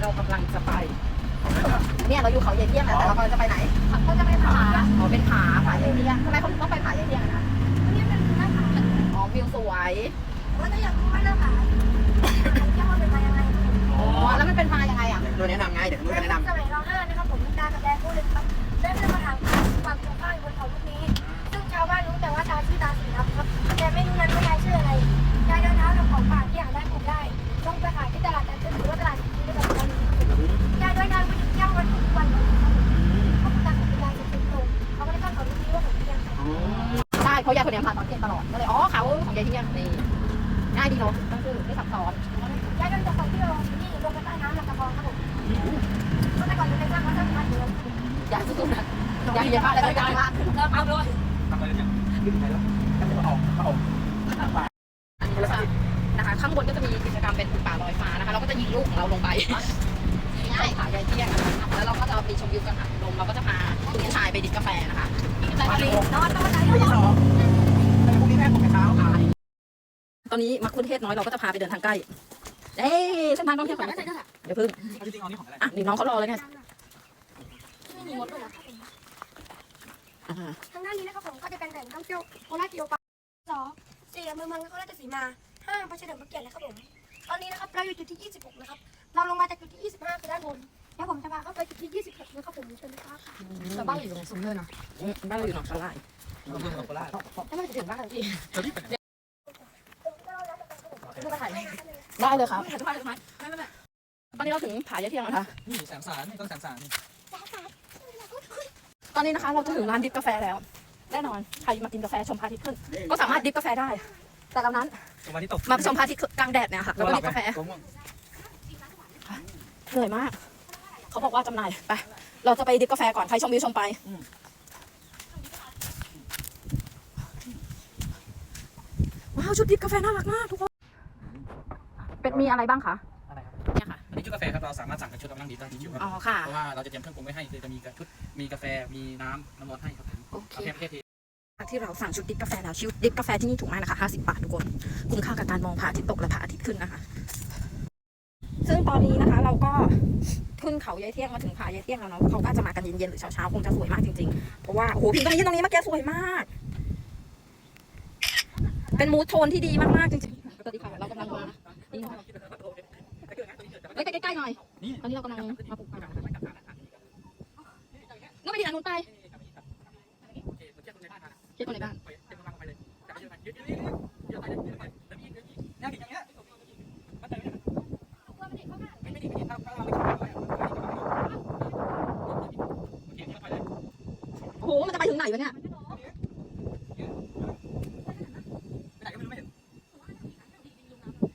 เรากำลังจะไปเนี่ยเราอยู่เขาเยายเที่ยงนะแต่เรากำลังจะไปไหนเขาจะไปผาอ๋อเป็นผาผาเยายเที่ยงทำไมเขาถึงต้องไปผาเยายเที่ยงอะนะนี่เป็นหน้าผาอ๋อวิวสวยว่าจะอยากรู้ว่าหน้าผาเที่ยวมันเป็นมายังไงอ๋อแล้วมันเป็นมายังไงอะโดยแนะนำไงเดี๋ยวรู้ในจะแนะนส ราะยายคนเนี้ยพาตอนเที่ยงตลอดก็เลยอ๋อเขาของยายเที่ยงนี่ง่ายดีเนาะก็คือไม่ซับซ้อนยายเดินจากฝั่งที่เราที่ลงไปใต้น้ำลำตะคองครับผมก็แต่ก่อนจะเป็นสร้างวัดสร้างวัดอยู่แล้วยายสู้ๆนะยายเยอะมากเลยยายมากเริ่มเอาด้วยทำอะไรเนี่ยยืนไหนแล้วก็จะออกออกอันนี้นะคะนะคะข้างบนก็จะมีกิจกรรมเป็นป่าลอยฟ้านะคะเราก็จะยิงลูกของเราลงไป ใช่ผายายเที่ยงนะคะแล้วเราก็จะไปชมวิวกันค่ะลมเราก็จะพาคุณชายไปดิบกาแฟนะคะกาแฟฟรีนอนนอนไหนที่สองพรุ่งนี้แม่ผมจะเช้าตอนนี้มักคุเทศน้อยเราก็จะพาไปเดินทางใกล้ เอ้ยเส้นทางท่องเที่ยวก่อนนะเดี๋ยวพึ่งจริงๆเอานี่ของอะไรอะนี่น้องเขารอเลยไงไม่มีมดเลยนะครับผมอ่าทางด้านนี้นะครับผมก็จะเป็นแหล่งท่องเที่ยวโคราชกิโลปาสองสี่อำเภอเมืองนครราชสีมาห้าพระเฉลิมพระเกียรตินะครับผมตอนนี้นะครับเราอยู่จุดที่ 26 นะครับ เราลงมาจากจุดที่ 25 คือด้านบน แล้วผมจะพาเข้าไปจุดที่ 26นะครับผมเชิญเลยครับแต่บ้านอยู่ตรงซุ้มเลยเนาะบ้านเราอยู่หนองสลายอำเภอโคราชถ้าไม่ถึงบ้านพี่ผมก็เราจะไปครับผมดูกระถ่ายได้เลยครับถ่ายถ่ายถ่ายไม่ไม่ไม่ตอนนี้เราถึงผายายเที่ยงแล้วค่ะนี่แสมสารนี่ต้องแสมสารนี่ตอนนี้นะคะเราจะถึงร้านดิฟกาแฟแล้ว แน่นอนใครมากินกาแฟชมพระอาทิตย์ขึ้น ก็สามารถดิฟกาแฟได้ แต่เรานั้นตรงวันที่ตกมาชมพระอาทิตย์กลางแดดเนี่ยค่ะแล้วก็ดิฟกาแฟผมง่วง เหนื่อยมาก เขาบอกว่าจำหน่ายไป เราจะไปดิฟกาแฟก่อน ใครชมวิวชมไป ว้าว ชุดดิฟกาแฟน่ารักมากทุกคน เป็นมีอะไรบ้างคะ อะไรครับ เนี่ยค่ะ อันนี้ชุดกาแฟครับเราสามารถสั่งเป็นชุดเอามานั่งดีได้ที่ชุดครับอ๋อค่ะ เพราะว่าเราจะเตรียมเครื่องปรุงไว้ให้คือจะมีชุดมีกาแฟมีน้ำน้ำร้อนให้ครับโอเคประเภทประเภทที่ที่เราสั่งชุดดิฟกาแฟแล้วชุดดิฟกาแฟที่นี่ถูกมากนะคะ 50 บาททุกคน คุ้มค่ากับการมองพระอาทิตย์ตกและพระอาทิตย์ขึ้นนะคะ ซึ่งตอนนี้นะคะ เราก็ขึ้นเขายายเที่ยงมาถึงผายายเที่ยงแล้วเนาะเขาก็จะมากันเย็นๆหรือเช้าๆคงจะสวยมากจริงๆ เพราะว่าโอ้โหพิมพ์ตรงนี้ตรงนี้เมื่อกี้สวยมาก เป็นมูทโทนที่ดีมากๆจริงๆสวัสดีค่ะเรากำลังมานี่เฮ้ยไปใกล้ๆหน่อยตอนนี้เรากำลังมาปลูกป่าก็ไปดีอันนู้นไปเช็คคนในบ้าน โอ้โห มันจะไปถึงไหน วะเนี่ย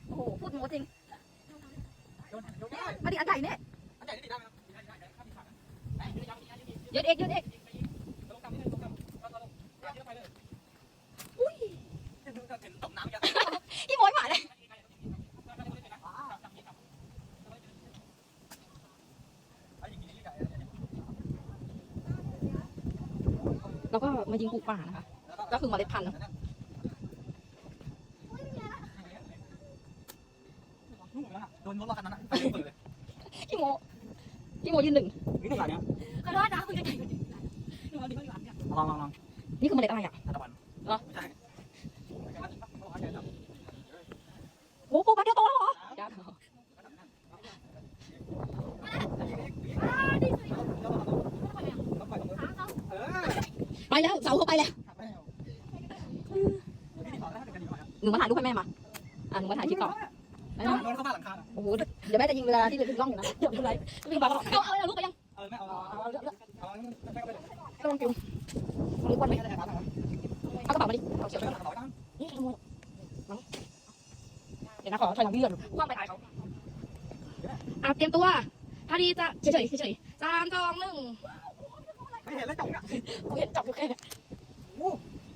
โอ้โหพูดโม้จริงมาดิอันใหญ่เนี่ยยืดเอกยืดเอกพี่โม้ยหมาเลย แล้วก็มายิงปลูกป่านะคะ ก็คือเมล็ดพันธุ์โดนรถรถคันนั้นนะพี่โมพี่โมยืนหนึ่งนี่ตัวไหนเนี่ยขอโทษนะคุณจะไก่ลองลองลองนี่คือเมล็ดอะไรอะ ตะวัน โอ้โหปลูกแป๊บเดียวโตแล้วเหรอ ไปแล้วเสาเข้าไปแล้วหนูมาถ่ายรูปให้แม่มาอะหนูมาถ่ายคลิปต่อได้ไหมโดนเข้าบ้านหลังคาโอ้โหเดี๋ยวแม่จะยิงเวลาที่จะถึงกล้องอยู่นะเดี๋ยวไม่เป็นไรวิ่งไปก็เอาเอาเอาลูกไปยังเออไม่เอาเอาเอาเอาไม่ไม่ไปเลยก็ลองกินตรงนี้ควันไหมไม่ได้ครับเอากระเป๋ามาดิเอาเขียวเดี๋เขียยววเราต้องนี่ขโมยมาเดี๋ยวนะขอถอยหลังพี่ก่อนคว่ำไปถ่ายเขาอะเตรียมตัวพอดีจะเฉยๆเฉยๆสามสองหนึ่ง ไม่เห็นแล้วจับเนี่ย กูเห็นจับอยู่แค่เนี้ย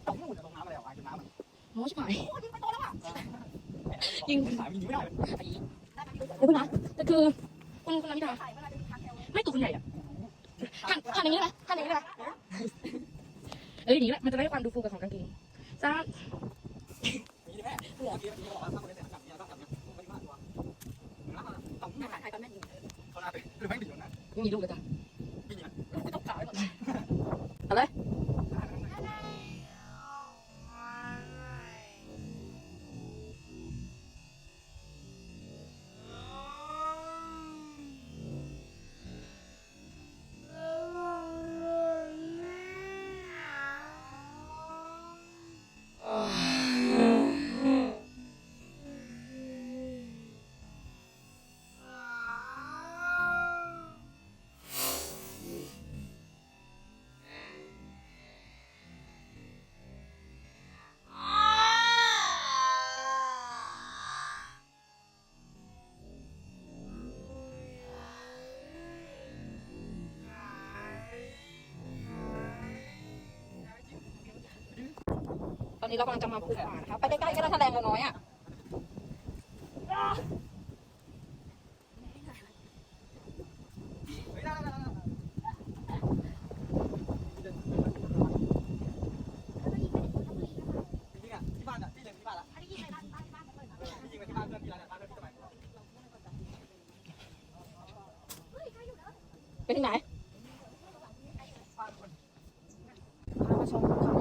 จับนู่นตรงน้ำอะไรอะวางจนน้ำอะโม้ชิบหายยิงสายยิงไม่ได้เดี๋ยวเพิ่งนะแต่คือคุณคุณนามิดาไม่ตัวคุณใหญ่อะหันหันอย่างนี้ได้ไหมหันอย่างนี้ได้ไหมเอ้ยอย่างนี้แหละมันจะได้ความดูฟูกับของกางเกงจ้านี่แม่เมื่อกี้เมื่อกี้บอกว่าถ้าคนเล่นเสร็จจับเนี่ยต้องจับเนี่ยไม่มากกว่าต้องถ่ายตอนแม่ยิงเขาหรือไม่ดีวะนะไม่มีลูกเลยจ้ะไม่ดีนะ ไม่ต้องขายหรอก เอ อนนี้เรากำลังจะมาปลูกป่านะคะ ไปใกล้ๆก็ได้ถ้าแรงเราน้อยอะไม่ได้ไม่ได้ไม่ได้จริง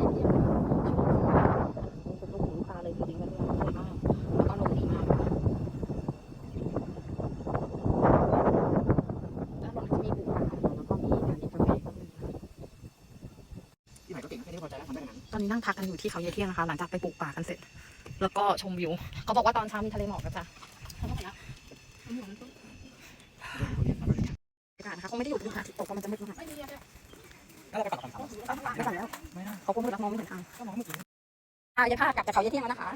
นั่งพักกันอยู่ที่เขาเยายเที่ยงนะคะ หลังจากไปปลูกป่ากันเสร็จ แล้วก็ชมวิว เขาบอกว่าตอนเช้ามีทะเลหมอกนะจ๊ะบรรยากาศนะคะคงไม่ได้อยู่ที่หาดที่ตกเพราะมันจะมืดมากแล้วเราไปปรับคำถามไม่ทันแล้วเขาก็มืดแล้วมองไม่เห็นทางก็มองไม่ถึงอะยายพากลับจากเขาเยายเที่ยงแล้วนะคะ